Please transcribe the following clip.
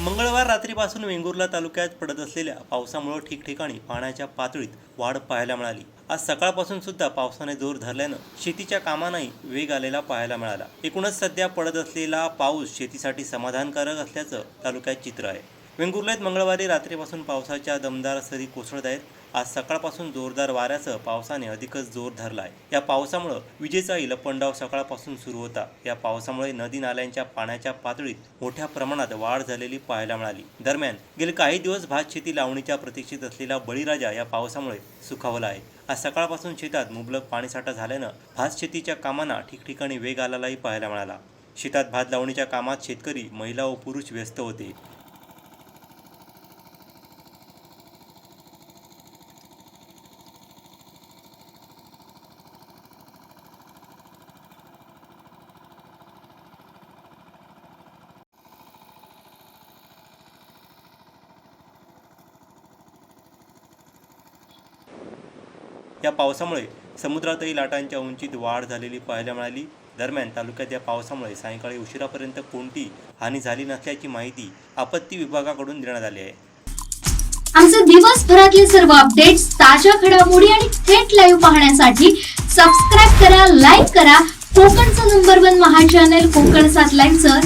मंगळवार रात्रीपासून वेंगुर्ला तालुक्यात पडत असलेल्या पावसामुळे ठिकठिकाणी पाण्याच्या पातळीत वाढ पाहायला मिळाली. आज सकाळपासून सुद्धा पावसाने जोर धरल्यानं शेतीच्या कामांनाही वेग आलेला पाहायला मिळाला. एकूणच सध्या पडत असलेला पाऊस शेतीसाठी समाधानकारक असल्याचं तालुक्यात चित्र आहे. वेंगुर्ल्यात मंगळवारी रात्रीपासून पावसाच्या दमदार सरी कोसळत आहेत. आज सकाळपासून जोरदार वाऱ्यासह पावसाने अधिकच जोर धरला आहे या पावसामुळं विजेचाही लपंडाव सकाळपासून सुरू होता. या पावसामुळे नदी नाल्यांच्या पाण्याच्या पातळीत मोठ्या प्रमाणात वाढ झालेली पाहायला मिळाली. दरम्यान गेले काही दिवस भात शेती लावणीच्या प्रतीक्षेत असलेला बळीराजा या पावसामुळे सुखावला आहे. आज सकाळपासून शेतात मुबलक पाणीसाठा झाल्यानं भात शेतीच्या कामांना ठिकठिकाणी वेग आलेलाही पाहायला मिळाला. शेतात भात लावणीच्या कामात शेतकरी महिला व पुरुष व्यस्त होते. या पावसामुळे समुद्रातही लाटांच्या उंचीत वाढ झालेली पाहायला मिळाली. दरम्यान तालुक्यात या पावसामुळे सायंकाळी उशिरापर्यंत कोणती हानी झाली नसल्याची माहिती आपत्ती विभागाकडून देण्यात आली आहे. आमचे दिवसभरातले सर्व अपडेट्स ताज्या घडामोडी आणि थेट लाईव्ह पाहण्यासाठी सबस्क्राईब करा लाईक करा. कोकणचं नंबर वन महा चॅनल कोकण सात लाईनचं